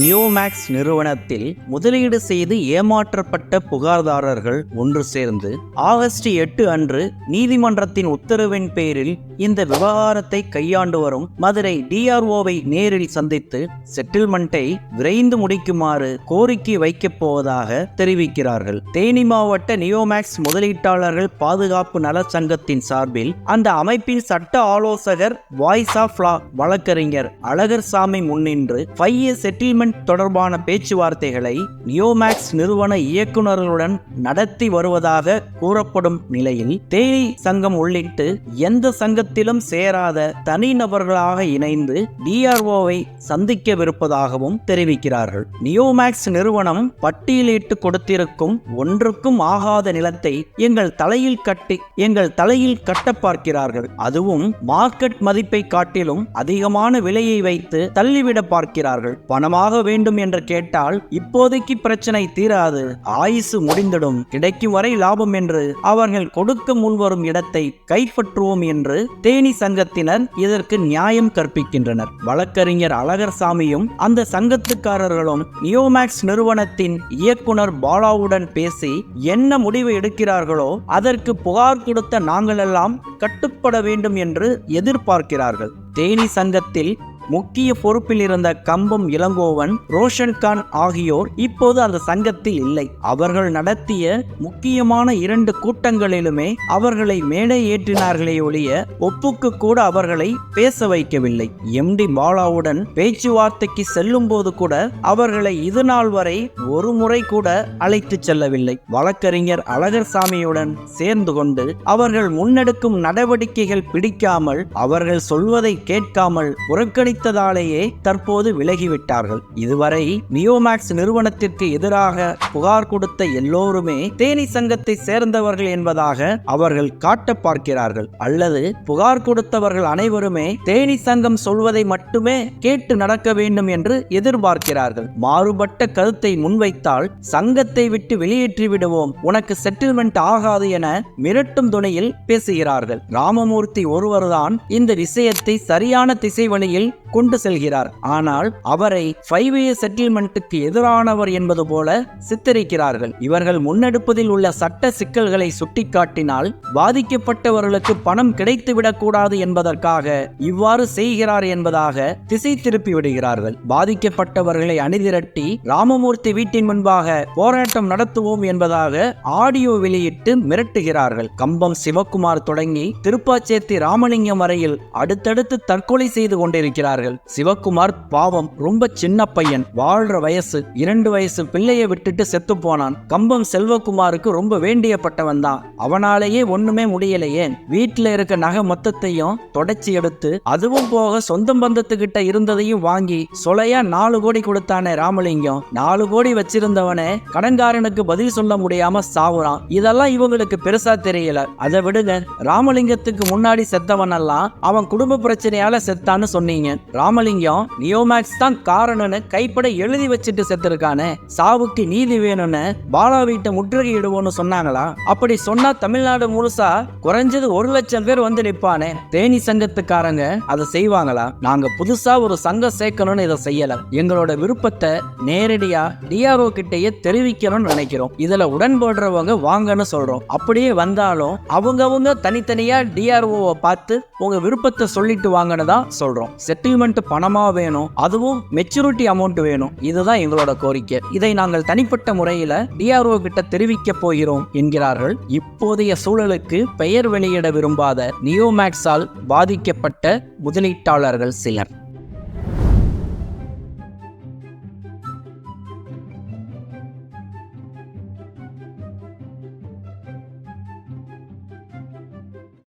நியோமேக்ஸ் நிறுவனத்தில் முதலீடு செய்து ஏமாற்றப்பட்ட புகார்தாரர்கள் ஒன்று சேர்ந்து ஆகஸ்ட் எட்டு அன்று நீதிமன்றத்தின் உத்தரவின் பேரில் இந்த விவகாரத்தை கையாண்டு வரும் மதுரை டிஆர்ஓவை நேரில் சந்தித்து செட்டில்மெண்ட்டை விரைந்து முடிக்குமாறு கோரிக்கை வைக்கப் போவதாக தெரிவிக்கிறார்கள். தேனி மாவட்ட நியோமேக்ஸ் முதலீட்டாளர்கள் பாதுகாப்பு நல சங்கத்தின் சார்பில் அந்த அமைப்பின் சட்ட ஆலோசகர் வாய்ஸ் ஆஃப் லா வழக்கறிஞர் அழகர் சாமி முன்னின்று ஃபைவ் செட்டில்மெண்ட் அக்ரிமெண்ட் தொடர்பான பேச்சுவார்த்தைகளை நியோமேக்ஸ் நிறுவன இயக்குநர்களுடன் நடத்தி வருவதாக கூறப்படும் நிலையில் தேனி சங்கம் உள்ளிட்டு எந்த சங்கத்திலும் சேராத தனிநபர்களாக இணைந்து டிஆர்ஓவை சந்திக்கவிருப்பதாகவும் தெரிவிக்கிறார்கள். நியோமேக்ஸ் நிறுவனம் பட்டியலிட்டு கொடுத்திருக்கும் ஒன்றுக்கும் ஆகாத நிலத்தை எங்கள் தலையில் கட்டி எங்கள் தலையில் கட்ட பார்க்கிறார்கள். அதுவும் மார்க்கெட் மதிப்பை காட்டிலும் அதிகமான விலையை வைத்து தள்ளிவிட பார்க்கிறார்கள். பணமாக வேண்டும் என்று கேட்டால் இப்போதைக்கு பிரச்சனை தீராது. ஆயுசு முடிந்திடும். கிடைக்கும் வரை லாபம் என்று அவர்கள் கொடுக்க முன்வரும் இடத்தை கைப்பற்றுவோம் என்று தேனி சங்கத்தினர் இதற்கு நியாயம் கற்பிக்கின்றனர். வழக்கறிஞர் அழகர் சாமியும் அந்த சங்கத்துக்காரர்களும் நியோமேக்ஸ் நிறுவனத்தின் இயக்குனர் பாலாவுடன் பேசி என்ன முடிவு எடுக்கிறார்களோ அதற்கு புகார் கொடுத்த நாங்களெல்லாம் கட்டுப்பட வேண்டும் என்று எதிர்பார்க்கிறார்கள். தேனி சங்கத்தில் முக்கிய பொறுப்பில் இருந்த கம்பம் இளங்கோவன் ரோஷன் கான் ஆகியோர் இப்போது அந்த சங்கத்தில் இல்லை. அவர்கள் நடத்திய முக்கியமான இரண்டு கூட்டங்களிலுமே அவர்களை மேடை ஏற்றினார்களே ஒழிய ஒப்புக்கு கூட அவர்களை பேச வைக்கவில்லை. எம்டி பாலாவுடன் பேச்சுவார்த்தைக்கு செல்லும் போது கூட அவர்களை இது நாள் வரை ஒரு முறை கூட அழைத்து செல்லவில்லை. வழக்கறிஞர் அழகர் சாமியுடன் சேர்ந்து கொண்டு அவர்கள் முன்னெடுக்கும் நடவடிக்கைகள் பிடிக்காமல் அவர்கள் சொல்வதை கேட்காமல் புறக்கணித்து அளித்ததாலேயே தற்போது விலகிவிட்டார்கள். இதுவரை நியோமேக்ஸ் நிறுவனத்திற்கு எதிராக புகார் கொடுத்த எல்லோருமே தேனி சங்கத்தை சேர்ந்தவர்கள் என்பதாக அவர்கள் காட்ட பார்க்கிறார்கள். அல்லது புகார் கொடுத்தவர்கள் அனைவருமே தேனி சங்கம் சொல்வதை மட்டுமே கேட்டு நடக்க வேண்டும் என்று எதிர்பார்க்கிறார்கள். மாறுபட்ட கருத்தை முன்வைத்தால் சங்கத்தை விட்டு வெளியேற்றி விடுவோம் உனக்கு செட்டில்மெண்ட் ஆகாது என மிரட்டும் துணையில் பேசுகிறார்கள். ராமமூர்த்தி ஒருவர்தான் இந்த விஷயத்தை சரியான திசை வழியில் கொண்டு செல்கிறார். ஆனால் அவரை ஃபைவ் இயர் செட்டில்மெண்ட்டுக்கு எதிரானவர் என்பது போல சித்தரிக்கிறார்கள். இவர்கள் முன்னெடுப்பதில் உள்ள சட்ட சிக்கல்களை சுட்டிக்காட்டினால் பாதிக்கப்பட்டவர்களுக்கு பணம் கிடைத்துவிடக்கூடாது என்பதற்காக இவ்வாறு செய்கிறார் என்பதாக திசை திருப்பி விடுகிறார்கள். பாதிக்கப்பட்டவர்களை அணிதிரட்டி ராமமூர்த்தி வீட்டின் முன்பாக போராட்டம் நடத்துவோம் என்பதாக ஆடியோ வெளியிட்டு மிரட்டுகிறார்கள். கம்பம் சிவக்குமார் தொடங்கி திருப்பாச்சேத்தி ராமலிங்கம் வரையில் அடுத்தடுத்து தற்கொலை செய்து கொண்டிருக்கிறார்கள். சிவகுமார் பாவம் ரொம்ப சின்ன பையன் வாழ்ற வயசு இரண்டு வயசு பிள்ளையை விட்டுட்டு செத்து போனான். கம்பம் செல்வகுமாருக்கு ரொம்ப வேண்டியப்பட்டவன் தான். அவனாலேயே ஒண்ணுமே முடியலையே. வீட்டுல இருக்க நகை மொத்தத்தையும் தொடச்சி எடுத்து அதுவும் போக சொந்தம் பந்தத்துக்கிட்ட இருந்ததையும் வாங்கி சொலையா நாலு கோடி கொடுத்தானே ராமலிங்கம். நாலு கோடி வச்சிருந்தவனே கடன்காரனுக்கு பதில் சொல்ல முடியாம சாவுறான். இதெல்லாம் இவங்களுக்கு பெருசா தெரியல. அதை விடுங்க. ராமலிங்கத்துக்கு முன்னாடி செத்தவனெல்லாம் அவன் குடும்ப பிரச்சனையால செத்தான்னு சொன்னீங்க. ராமலிங்கம் நியோமேக்ஸ் தான் காரணம்னு கைப்பட எழுதி வச்சுட்டு செத்துருக்கானே. சாவுக்கு நீதி வேணும்னு பாலா வீட்டை முற்றுகையிடுவோம்னு சொன்னாங்களா? அப்படி சொன்னா தமிழ்நாடு முழுசா குறைஞ்சது ஒரு லட்சம் பேர் வந்து நிப்பானே தேனி சங்கத்துக்காரங்க அதை செய்வாங்களா? நாங்க புதுசா ஒரு சங்கம் சேர்க்கணும்னு இதை செய்யல. எங்களோட விருப்பத்தை நேரடியா டிஆர்ஓ கிட்டயே தெரிவிக்கணும்னு நினைக்கிறோம். இதுல உடன்படுறவங்க வாங்கன்னு சொல்றோம். அப்படியே வந்தாலும் அவங்கவுங்க தனித்தனியா டிஆர்ஓவை பார்த்து உங்க விருப்பத்தை சொல்லிட்டு வாங்கன்னு தான் சொல்றோம். செட்டில்மெண்ட் பணமா வேணும் அதுவும் மெச்சூரிட்டி அமௌண்ட் வேணும். இதுதான் எங்களோட கோரிக்கை. இதை நாங்கள் தனிப்பட்ட முறையில் டிஆர்ஓ கிட்ட தெரிவிக்க போகிறோம் என்கிறார்கள். இப்போதைய சூழலுக்கு பெயர் வெளியிட விரும்பாத நியோமேக்ஸால் பாதிக்கப்பட்ட முதலீட்டாளர்கள் சிலர்.